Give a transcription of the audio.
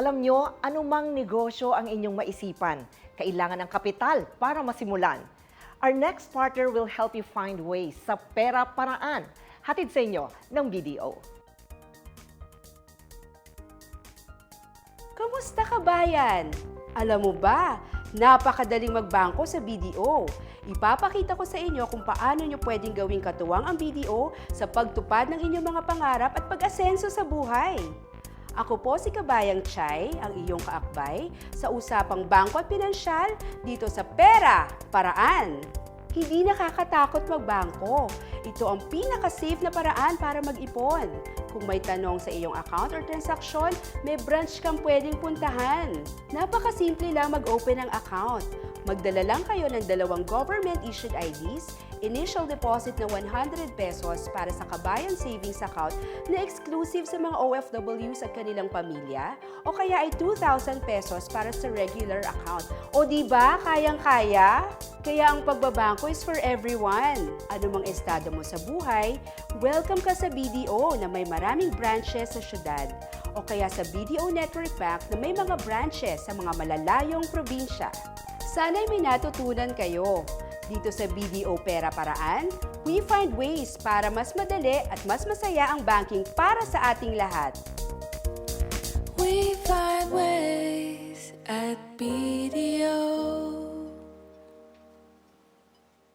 Alam nyo, anumang negosyo ang inyong maisipan, kailangan ng kapital para masimulan. Our next partner will help you find ways sa pera paraan. Hatid sa inyo ng BDO. Kamusta ka bayan? Alam mo ba, napakadaling magbangko sa BDO. Ipapakita ko sa inyo kung paano nyo pwedeng gawing katuwang ang BDO sa pagtupad ng inyong mga pangarap at pag-asenso sa buhay. Ako po si Kabayang Chay, ang iyong kaakbay sa usapang bangko at pinansyal dito sa Pera Paraan. Hindi nakakatakot magbangko. Ito ang pinaka-safe na paraan para mag-ipon. Kung may tanong sa iyong account or transaksyon, may branch kang pwedeng puntahan. Napakasimple lang mag-open ng account. Magdala lang kayo ng dalawang government-issued IDs, initial deposit na 100 pesos para sa Kabayan Savings Account na exclusive sa mga OFWs at kanilang pamilya, o kaya ay 2,000 pesos para sa regular account. O di ba kayang-kaya? Kaya ang pagbabangko is for everyone. Ano mang estado mo sa buhay, welcome ka sa BDO na may maraming branches sa syudad o kaya sa BDO Network Bank na may mga branches sa mga malalayong probinsya. Sana'y may natutunan kayo. Dito sa BDO Pera Paraan, we find ways para mas madali at mas masaya ang banking para sa ating lahat. We find ways at BDO.